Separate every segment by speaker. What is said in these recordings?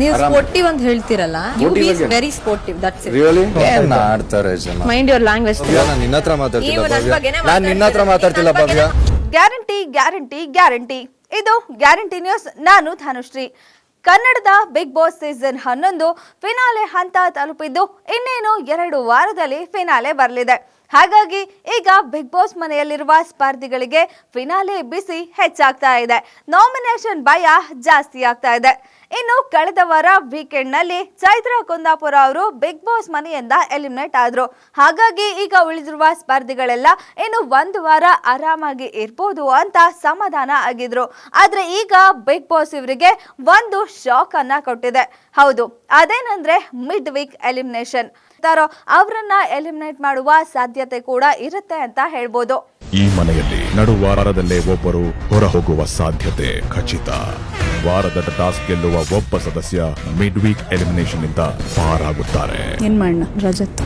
Speaker 1: ನೀವು ಸ್ಪೋರ್ಟಿವ್ ಅಂತ ಹೇಳ್ತಿರಲ್ಲ you be very sportive that's it
Speaker 2: really ಏನ್ ಆಡ್ತಾರೆ ಜನ.
Speaker 1: ಮೈಂಡ್ ಯುವರ್ ಲ್ಯಾಂಗ್ವೇಜ್
Speaker 2: ನಾನು ನಾನ್ ನಿನ್ನ ಹತ್ರ ಮಾತಾಡ್ತಿಲ್ಲ
Speaker 1: ನೀವು ನನ್
Speaker 2: ಭವ್ಯ.
Speaker 1: ಬಗ್ಗೆನೇ
Speaker 2: ನಾನ್ ನಿನ್ನ ಹತ್ರ ಮಾತಾಡ್ತಿಲ್ಲ ಭವ್ಯ.
Speaker 3: ಗ್ಯಾರಂಟಿ ಗ್ಯಾರಂಟಿ ಗ್ಯಾರಂಟಿ ಇದು ಗ್ಯಾರಂಟಿ ನ್ಯೂಸ್ ನಾನು ಧನುಶ್ರೀ ಕನ್ನಡದ ಬಿಗ್ ಬಾಸ್ ಸೀಸನ್ ಹನ್ನೊಂದು ಫಿನಾಲೆ ಹಂತ ತಲುಪಿದ್ದು ಇನ್ನೇನು ಎರಡು ವಾರದಲ್ಲಿ ಫಿನಾಲೆ ಬರಲಿದೆ. ಹಾಗಾಗಿ ಈಗ ಬಿಗ್ ಬಾಸ್ ಮನೆಯಲ್ಲಿರುವ ಸ್ಪರ್ಧಿಗಳಿಗೆ ಫಿನಾಲೆ ಬಿಸಿ ಹೆಚ್ಚಾಗ್ತಾ ಇದೆ. ನಾಮಿನೇಷನ್ ಭಯ ಜಾಸ್ತಿ ಆಗ್ತಾ ಇದೆ. ಇನ್ನು ಕಳೆದ ವಾರ ವೀಕೆಂಡ್ನಲ್ಲಿ ಚೈತ್ರ ಕುಂದಾಪುರ ಅವರು ಬಿಗ್ ಬಾಸ್ ಮನೆಯಿಂದ ಎಲಿಮಿನೇಟ್ ಆದ್ರು. ಹಾಗಾಗಿ ಈಗ ಉಳಿದಿರುವ ಸ್ಪರ್ಧಿಗಳೆಲ್ಲ ಇನ್ನು ಒಂದು ವಾರ ಆರಾಮಾಗಿ ಇರ್ಬೋದು ಅಂತ ಸಮಾಧಾನ ಆಗಿದ್ರು. ಆದ್ರೆ ಈಗ ಬಿಗ್ ಬಾಸ್ ಇವರಿಗೆ ಒಂದು ಶಾಕ್ ಅನ್ನ ಕೊಟ್ಟಿದೆ. ಹೌದು ಅದೇನಂದ್ರೆ ಮಿಡ್ ವೀಕ್ ಎಲಿಮಿನೇಷನ್ ತಾರೋ ಅವರನ್ನ ಎಲಿಮಿನೇಟ್ ಮಾಡುವ ಸಾಧ್ಯತೆ ಕೂಡ ಇರುತ್ತೆ ಅಂತ ಹೇಳ್ಬೋದು.
Speaker 4: ಈ ಮನೆಯಲ್ಲಿ ನಡುವಾರದಲ್ಲೇ ಒಬ್ಬರು ಹೊರ ಹೋಗುವ ಸಾಧ್ಯತೆ ಖಚಿತ. ವಾರದ ಟಾಸ್ಕ್ ಗೆಲ್ಲುವ ಒಬ್ಬ ಸದಸ್ಯ ಮಿಡ್ ವೀಕ್ ಎಲಿಮಿನೇಷನ್ ಇಂದ ಪಾರಾಗುತ್ತಾರೆ.
Speaker 5: ಏನ್ ಮಾಡೋಣ ರಜತ್?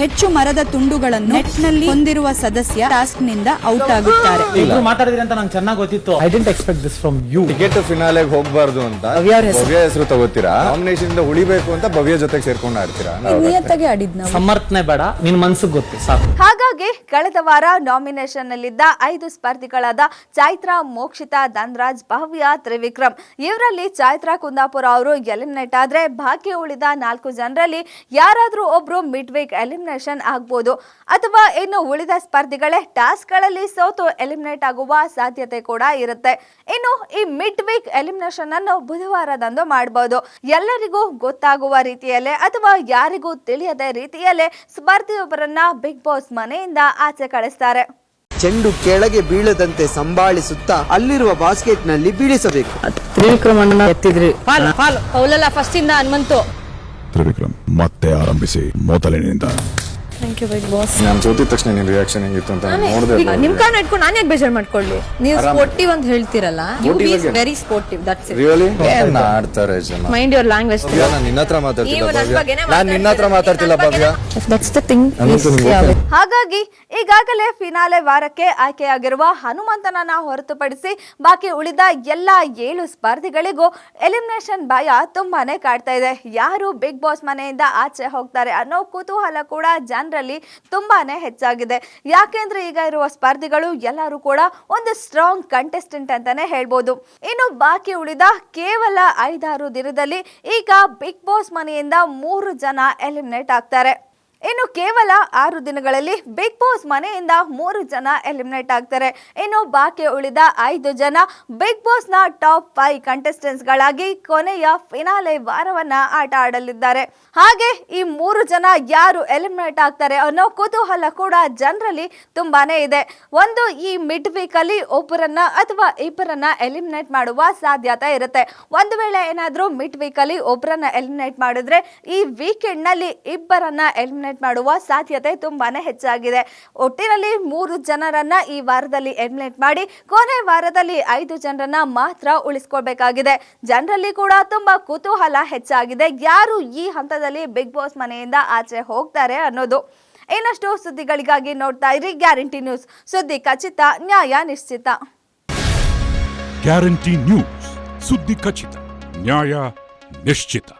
Speaker 5: ಹೆಚ್ಚು ಮರದ ತುಂಡುಗಳನ್ನು ನೆಟ್ನಲ್ಲಿ ಹೊಂದಿರುವ ಸದಸ್ಯ ಟಾಸ್ಕ್ನಿಂದ ಔಟ್ ಆಗುತ್ತಾರೆ.
Speaker 6: ಇಬ್ರು ಮಾತಾಡಿದ್ರಿ ಅಂತ ನಂಗೆ ಚೆನ್ನಾಗಿ ಗೊತ್ತಿತ್ತು. I didn't expect this from you
Speaker 2: ticket ಫಿನಾಲೆಗೆ ಹೋಗ್ಬಾರ್ದು ಅಂತ
Speaker 5: ಭವ್ಯ ಹೆಸರು.
Speaker 2: ತಗೋತೀರಾ? ನಾಮಿನೇಷನ್ ಇಂದ ಉಳಿಬೇಕು ಅಂತ ಭವ್ಯ ಜೊತೆಗೆ ಸೇರ್ಕೊಂಡು ಆಡ್ತೀರಾ?
Speaker 5: ನಿಯತ್ತಾಗಿ ಆಡಿದ್ ನಾವು.
Speaker 6: ಸಮರ್ಥನೆ ಬೇಡ. ನಿನ್ ಮನ್ಸಿಗೆ ಗೊತ್ತು ಸಾಕು.
Speaker 3: ಹಾಗಾಗಿ ಕಳೆದ ವಾರ ನಾಮಿನೇಷನ್ ನಲ್ಲಿದ್ದ ಐದು ಸ್ಪರ್ಧಿಗಳಾದ ಚೈತ್ರಾ ಮೋಕ್ಷಿತಾ ಧನ್ರಾಜ್ ಭವ್ಯ ತ್ರಿವಿಕ್ರಮ್. ಇವರಲ್ಲಿ ಚೈತ್ರಾ ಕುಂದಾಪುರ ಅವರು ಎಲಿಮಿನೇಟ್ ಆದ್ರೆ ಬಾಕಿ ಉಳಿದ ನಾಲ್ಕು ಜನರಲ್ಲಿ ಯಾರಾದ್ರೂ ಒಬ್ರು ಮಿಡ್ ವೀಕ್ ಎಲಿಮಿನೇಷನ್ ಆಗ್ಬೋದು. ಅಥವಾ ಇನ್ನು ಉಳಿದ ಸ್ಪರ್ಧಿಗಳೇ ಟಾಸ್ಕ್ಗಳಲ್ಲಿ ಸೋತು ಎಲಿಮಿನೇಟ್ ಆಗುವ ಸಾಧ್ಯತೆ ಕೂಡ ಇರುತ್ತೆ. ಇನ್ನು ಈ ಮಿಡ್ ವೀಕ್ ಎಲಿಮಿನೇಷನ್ ಅನ್ನು ಬುಧವಾರದಂದು ಮಾಡಬಹುದು ಎಲ್ಲರಿಗೂ ಗೊತ್ತಾಗುವ ರೀತಿಯಲ್ಲೇ ಅಥವಾ ಯಾರಿಗೂ ತಿಳಿಯದ ರೀತಿಯಲ್ಲೇ ಸ್ಪರ್ಧಿಯೊಬ್ಬರನ್ನ ಬಿಗ್ ಬಾಸ್ ಮನೆಯಿಂದ ಆಚೆ ಕಳಿಸ್ತಾರೆ.
Speaker 7: ಚೆಂಡು ಕೆಳಗೆ ಬೀಳದಂತೆ ಸಂಭಾಳಿಸುತ್ತಾ ಅಲ್ಲಿರುವ ಬಾಸ್ಕೆಟ್ನಲ್ಲಿ ಬೀಳಿಸಬೇಕು.
Speaker 1: ತ್ರಿವಿಕ್ರಮಣ್ಣ ಎತ್ತಿದ್ರಿ. ಫಸ್ಟ್ ಇಂದ ಹನುಮಂತು.
Speaker 4: ತ್ರಿವಿಕ್ರಮ್ ಮತ್ತೆ ಆರಂಭಿಸಿ ಮೊದಲಿನಿಂದ.
Speaker 1: ಥ್ಯಾಂಕ್ ಯು ಬಿಗ್ ಬಾಸ್
Speaker 2: ನಾನು ಸೋತಿದ ತಕ್ಷಣ ನಿನ್ ರಿಯಾಕ್ಷನ್ ಹೆಂಗಿತ್ತು ಅಂತ ನಾನು ನೋಡಿದೆ
Speaker 1: ನಿಮ್ ಕಾರಣ ಇಟ್ಕೊಂಡು ನಾನು ಯಾಕೆ ಬೇಜಾರ್ ಮಾಡ್ಕೊಳ್ಳಿ? ನೀವು ಸ್ಪೋರ್ಟಿವ್ ಅಂತ ಹೇಳ್ತಿರಲ್ಲ you be very sportive that's it
Speaker 2: really ಏನ್ ಆಡ್ತಾರೆ ಜನ?
Speaker 1: ಮೈಂಡ್ ಯುವರ್ ಲ್ಯಾಂಗ್ವೇಜ್
Speaker 2: ನಾನ್ ನಿನ್ನ ಹತ್ರ ಮಾತಾಡ್ತಿಲ್ಲ
Speaker 1: ನೀವು ನನ್
Speaker 2: ಭವ್ಯ.
Speaker 1: ಬಗ್ಗೆನೇ
Speaker 2: ನಾನ್ ನಿನ್ನ ಹತ್ರ ಮಾತಾಡ್ತಿಲ್ಲ ಭವ್ಯ.
Speaker 1: ದಟ್ಸ್ ದ ಥಿಂಗ್
Speaker 2: ಅನ್ನಿಸ್ತು ನಿಮ್ಗೆ okay?
Speaker 3: ಹಾಗಾಗಿ ಈಗಾಗಲೇ ಫಿನಾಲೆ ವಾರಕ್ಕೆ ಆಯ್ಕೆಯಾಗಿರುವ ಹನುಮಂತನನ್ನ ಹೊರತುಪಡಿಸಿ ಬಾಕಿ ಉಳಿದ ಎಲ್ಲ ಏಳು ಸ್ಪರ್ಧಿಗಳಿಗೂ ಎಲಿಮಿನೇಷನ್ ಭಯ ತುಂಬಾನೇ ಕಾಡ್ತಾ ಇದೆ. ಯಾರು ಬಿಗ್ ಬಾಸ್ ಮನೆಯಿಂದ ಆಚೆ ಹೋಗ್ತಾರೆ ಅನ್ನೋ ಕುತೂಹಲ ಕೂಡ ಜನರಲ್ಲಿ ತುಂಬಾನೇ ಹೆಚ್ಚಾಗಿದೆ. ಯಾಕೆಂದ್ರೆ ಈಗ ಇರುವ ಸ್ಪರ್ಧಿಗಳು ಎಲ್ಲರೂ ಕೂಡ ಒಂದು ಸ್ಟ್ರಾಂಗ್ ಕಂಟೆಸ್ಟೆಂಟ್ ಅಂತಾನೆ ಹೇಳ್ಬೋದು. ಇನ್ನು ಬಾಕಿ ಉಳಿದ ಕೇವಲ ಐದಾರು ದಿನದಲ್ಲಿ ಈಗ ಬಿಗ್ ಬಾಸ್ ಮನೆಯಿಂದ ಮೂರು ಜನ ಎಲಿಮಿನೇಟ್ ಆಗ್ತಾರೆ. ಇನ್ನು ಕೇವಲ ಆರು ದಿನಗಳಲ್ಲಿ ಬಿಗ್ ಬಾಸ್ ಮನೆಯಿಂದ ಮೂರು ಜನ ಎಲಿಮಿನೇಟ್ ಆಗ್ತಾರೆ. ಇನ್ನು ಬಾಕಿ ಉಳಿದ ಐದು ಜನ ಬಿಗ್ ಬಾಸ್ನ ಟಾಪ್ ಫೈವ್ ಕಂಟೆಸ್ಟೆಂಟ್ಸ್ ಗಳಾಗಿ ಕೊನೆಯ ಫಿನಾಲೆ ವಾರವನ್ನ ಆಟ ಆಡಲಿದ್ದಾರೆ. ಹಾಗೆ ಈ ಮೂರು ಜನ ಯಾರು ಎಲಿಮಿನೇಟ್ ಆಗ್ತಾರೆ ಅನ್ನೋ ಕುತೂಹಲ ಕೂಡ ಜನರಲ್ಲಿ ತುಂಬಾನೇ ಇದೆ. ಒಂದು ಈ ಮಿಡ್ ವೀಕ್ ಅಲ್ಲಿ ಒಬ್ಬರನ್ನ ಅಥವಾ ಇಬ್ಬರನ್ನ ಎಲಿಮಿನೇಟ್ ಮಾಡುವ ಸಾಧ್ಯತೆ ಇರುತ್ತೆ. ಒಂದು ವೇಳೆ ಏನಾದರೂ ಮಿಡ್ ವೀಕ್ ಅಲ್ಲಿ ಒಬ್ಬರನ್ನ ಎಲಿಮಿನೇಟ್ ಮಾಡಿದ್ರೆ ಈ ವೀಕೆಂಡ್ನಲ್ಲಿ ಇಬ್ಬರನ್ನ ಎಲಿಮಿನೇಟ್ ಮಾಡುವ ಸಾಧ್ಯತೆ ತುಂಬಾನೇ ಹೆಚ್ಚಾಗಿದೆ. ಒಟ್ಟಿನಲ್ಲಿ ಮೂರು ಜನರನ್ನ ಈ ವಾರದಲ್ಲಿ ಎಲಿಮಿನೇಟ್ ಮಾಡಿ ಕೊನೆ ವಾರದಲ್ಲಿ ಐದು ಜನರನ್ನ ಮಾತ್ರ ಉಳಿಸ್ಕೊಳ್ಬೇಕಾಗಿದೆ. ಜನರಲ್ಲಿ ಕೂಡ ತುಂಬಾ ಕುತೂಹಲ ಹೆಚ್ಚಾಗಿದೆ. ಯಾರು ಈ ಹಂತದಲ್ಲಿ ಬಿಗ್ ಬಾಸ್ ಮನೆಯಿಂದ ಆಚೆ ಹೋಗ್ತಾರೆ ಅನ್ನೋದು. ಇನ್ನಷ್ಟು ಸುದ್ದಿಗಳಿಗಾಗಿ ನೋಡ್ತಾ ಇರಿ ಗ್ಯಾರಂಟಿ ನ್ಯೂಸ್. ಸುದ್ದಿ ಖಚಿತ, ನ್ಯಾಯ ನಿಶ್ಚಿತ.
Speaker 8: Guarantee news. ಸುದ್ದಿ ಖಚಿತ, ನ್ಯಾಯ ನಿಶ್ಚಿತ.